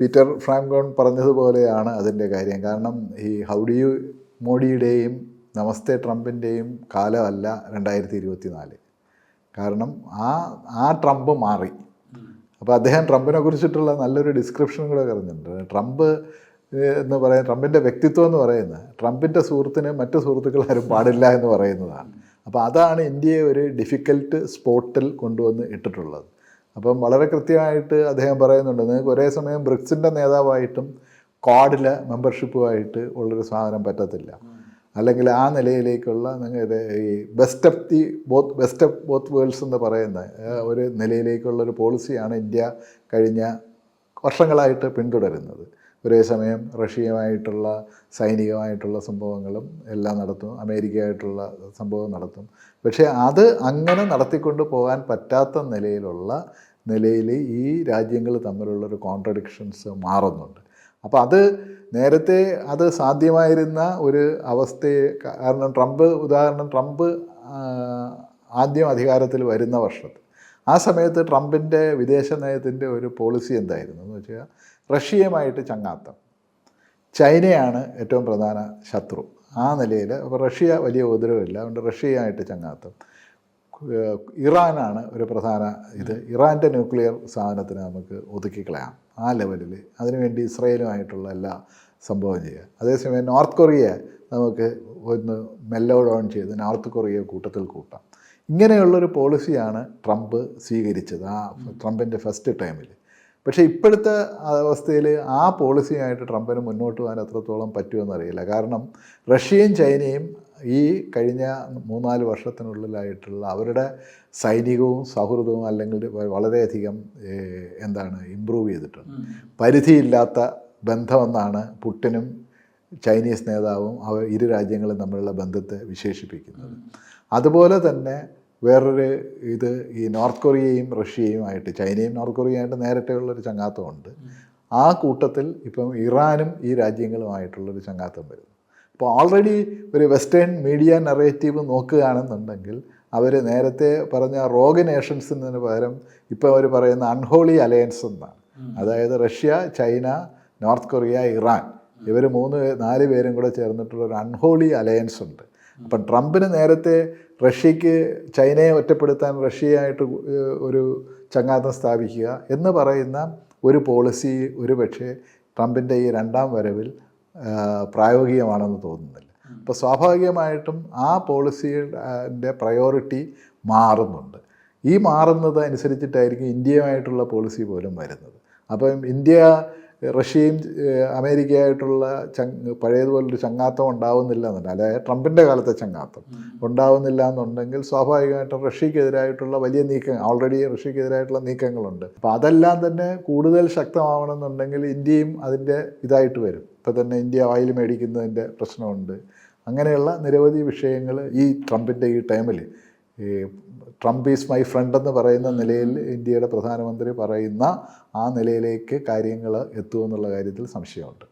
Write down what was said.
Peter ഫ്രാങ്കോൺ പറഞ്ഞതുപോലെയാണ് അതിന്റെ കാര്യം. കാരണം ഈ ഹൗഡി മോഡിയുടെയും നമസ്തേ ട്രംപിന്റെയും കാലമല്ല രണ്ടായിരത്തി ഇരുപത്തി നാല് കാരണം ആ ആ ട്രംപ് മാറി. അപ്പോൾ അദ്ദേഹം ട്രംപിനെ കുറിച്ചിട്ടുള്ള നല്ലൊരു ഡിസ്ക്രിപ്ഷൻ കൂടെ പറഞ്ഞിട്ടുണ്ട്. ട്രംപ് എന്ന് പറയാൻ ട്രംപിന്റെ വ്യക്തിത്വം എന്ന് പറയുന്നത് ട്രംപിന്റെ സുഹൃത്തിന് മറ്റു സുഹൃത്തുക്കൾ ആരും പാടില്ല എന്ന് പറയുന്നതാണ്. അപ്പോൾ അതാണ് ഇന്ത്യയെ ഒരു ഡിഫിക്കൽട്ട് സ്പോട്ടിൽ കൊണ്ടുവന്ന് ഇട്ടിട്ടുള്ളത്. അപ്പം വളരെ കൃത്യമായിട്ട് അദ്ദേഹം പറയുന്നുണ്ട് നിങ്ങൾക്ക് ഒരേ സമയം ബ്രിക്സിന്റെ നേതാവായിട്ടും ക്വാഡിലെ മെമ്പർഷിപ്പുമായിട്ട് ഉള്ളൊരു സാധനം പറ്റത്തില്ല. അല്ലെങ്കിൽ ആ നിലയിലേക്കുള്ള നിങ്ങളുടെ ഈ best of the both best of both worlds എന്ന് പറയുന്ന ഒരു നിലയിലേക്കുള്ള ഒരു പോളിസിയാണ് ഇന്ത്യ കഴിഞ്ഞ വർഷങ്ങളായിട്ട് പിന്തുടരുന്നത്. ഒരേ സമയം റഷ്യയുമായിട്ടുള്ള സൈനികമായിട്ടുള്ള സംഭവങ്ങളും എല്ലാം നടത്തും അമേരിക്കയായിട്ടുള്ള സംഭവം നടത്തും. പക്ഷേ അത് അങ്ങനെ നടത്തിക്കൊണ്ട് പോകാൻ പറ്റാത്ത നിലയിലുള്ള നിലയിൽ ഈ രാജ്യങ്ങൾ തമ്മിലുള്ളൊരു കോൺട്രഡിക്ഷൻസ് മാറുന്നുണ്ട്. അപ്പോൾ അത് നേരത്തെ അത് സാധ്യമായിരുന്ന ഒരു അവസ്ഥയെ കാരണം ട്രംപ് ഉദാഹരണം ട്രംപ് ആദ്യം അധികാരത്തിൽ വരുന്ന വർഷത്ത് ആ സമയത്ത് ട്രംപിന്റെ വിദേശ നയത്തിന്റെ ഒരു പോളിസി എന്തായിരുന്നു എന്ന് വെച്ചാൽ റഷ്യയുമായിട്ട് ചങ്ങാത്തം. ചൈനയാണ് ഏറ്റവും പ്രധാന ശത്രു. ആ നിലയിൽ അപ്പോൾ റഷ്യ വലിയ ഉപദ്രവമില്ല അതുകൊണ്ട് റഷ്യയുമായിട്ട് ചങ്ങാത്തം. ഇറാനാണ് ഒരു പ്രധാന ഇത്. ഇറാന്റെ ന്യൂക്ലിയർ സാധനത്തിന് നമുക്ക് ഒതുക്കിക്കളയാം ആ ലെവലിൽ. അതിനുവേണ്ടി ഇസ്രയേലുമായിട്ടുള്ള എല്ലാ സംഭവം ചെയ്യുക. അതേസമയം നോർത്ത് കൊറിയ നമുക്ക് ഒന്ന് മെല്ലോ ഡൗൺ ചെയ്ത് നോർത്ത് കൊറിയ കൂട്ടത്തിൽ കൂട്ടാം. ഇങ്ങനെയുള്ളൊരു പോളിസിയാണ് ട്രംപ് സ്വീകരിച്ചത്. ആ ട്രംപിന്റെ ഫസ്റ്റ് ടൈമിൽ പക്ഷേ ഇപ്പോഴത്തെ അവസ്ഥയിൽ ആ പോളിസിയായിട്ട് ട്രംപിന് മുന്നോട്ട് പോകാൻ എത്രത്തോളം പറ്റുമെന്ന് അറിയില്ല. കാരണം റഷ്യയും ചൈനയും ഈ കഴിഞ്ഞ മൂന്നാൽ വർഷത്തിനുള്ളിലായിട്ടുള്ള അവരുടെ സൈനികവും സൗഹൃദവും അല്ലെങ്കിൽ വളരെയധികം എന്താണ് ഇമ്പ്രൂവ് ചെയ്തിട്ടുണ്ട്. പരിധിയില്ലാത്ത ബന്ധമെന്നാണ് പുട്ടിനും ചൈനീസ് നേതാവും അവർ ഇരു രാജ്യങ്ങളും തമ്മിലുള്ള ബന്ധത്തെ വിശേഷിപ്പിക്കുന്നത്. അതുപോലെ തന്നെ വേറൊരു ഇത് ഈ നോർത്ത് കൊറിയയും റഷ്യയുമായിട്ട് ചൈനയും നോർത്ത് കൊറിയയുമായിട്ട് നേരത്തെയുള്ളൊരു ചങ്ങാത്തമുണ്ട്. ആ കൂട്ടത്തിൽ ഇപ്പം ഇറാനും ഈ രാജ്യങ്ങളുമായിട്ടുള്ളൊരു ചങ്ങാത്തം വരുന്നു. അപ്പോൾ ഓൾറെഡി ഒരു വെസ്റ്റേൺ മീഡിയ നറേറ്റീവ് നോക്കുകയാണെന്നുണ്ടെങ്കിൽ അവർ നേരത്തെ പറഞ്ഞ റോഗ് നേഷൻസിന് പകരം ഇപ്പോൾ അവർ പറയുന്ന അൺഹോളി അലയൻസ് എന്നാണ്. അതായത് Russia China North Korea Iran. ഇവർ മൂന്ന് നാല് പേരും കൂടെ ചേർന്നിട്ടുള്ള ഒരു അൺഹോളി അലയൻസ് ഉണ്ട്. അപ്പം ട്രംപിന് നേരത്തെ റഷ്യക്ക് ചൈനയെ ഒറ്റപ്പെടുത്താൻ റഷ്യയായിട്ട് ഒരു ചങ്ങാത്തം സ്ഥാപിക്കുക എന്ന് പറയുന്ന ഒരു പോളിസി ഒരു പക്ഷേ ട്രംപിന്റെ ഈ രണ്ടാം വരവിൽ പ്രായോഗികമാണെന്ന് തോന്നുന്നില്ല. അപ്പോൾ സ്വാഭാവികമായിട്ടും ആ പോളിസിയുടെ പ്രയോറിറ്റി മാറുന്നുണ്ട്. ഈ മാറുന്നത് അനുസരിച്ചിട്ടായിരിക്കും ഇന്ത്യയുമായിട്ടുള്ള പോളിസി പോലും വരുന്നത്. അപ്പം ഇന്ത്യ റഷ്യയും അമേരിക്കയായിട്ടുള്ള ചങ് പഴയതുപോലൊരു ചങ്ങാത്തം ഉണ്ടാവുന്നില്ല എന്നുണ്ട് അതായത് ട്രംപിന്റെ കാലത്തെ ചങ്ങാത്തം ഉണ്ടാവുന്നില്ല എന്നുണ്ടെങ്കിൽ സ്വാഭാവികമായിട്ടും റഷ്യക്കെതിരായിട്ടുള്ള വലിയ നീക്കങ്ങൾ ഓൾറെഡി റഷ്യക്കെതിരായിട്ടുള്ള നീക്കങ്ങളുണ്ട്. അപ്പോൾ അതെല്ലാം തന്നെ കൂടുതൽ ശക്തമാവണമെന്നുണ്ടെങ്കിൽ ഇന്ത്യയും അതിന്റെ ഇതായിട്ട് വരും. ഇപ്പോൾ തന്നെ ഇന്ത്യ ഓയിൽ മേടിക്കുന്നതിന്റെ പ്രശ്നമുണ്ട്. അങ്ങനെയുള്ള നിരവധി വിഷയങ്ങൾ ഈ ട്രംപിന്റെ ഈ ടൈമിൽ ഈ ട്രംപ് ഈസ് മൈ ഫ്രണ്ട് എന്ന് പറയുന്ന നിലയിൽ ഇന്ത്യയുടെ പ്രധാനമന്ത്രി പറയുന്ന ആ നിലയിലേക്ക് കാര്യങ്ങൾ എത്തുമെന്നുള്ള കാര്യത്തിൽ സംശയമുണ്ട്.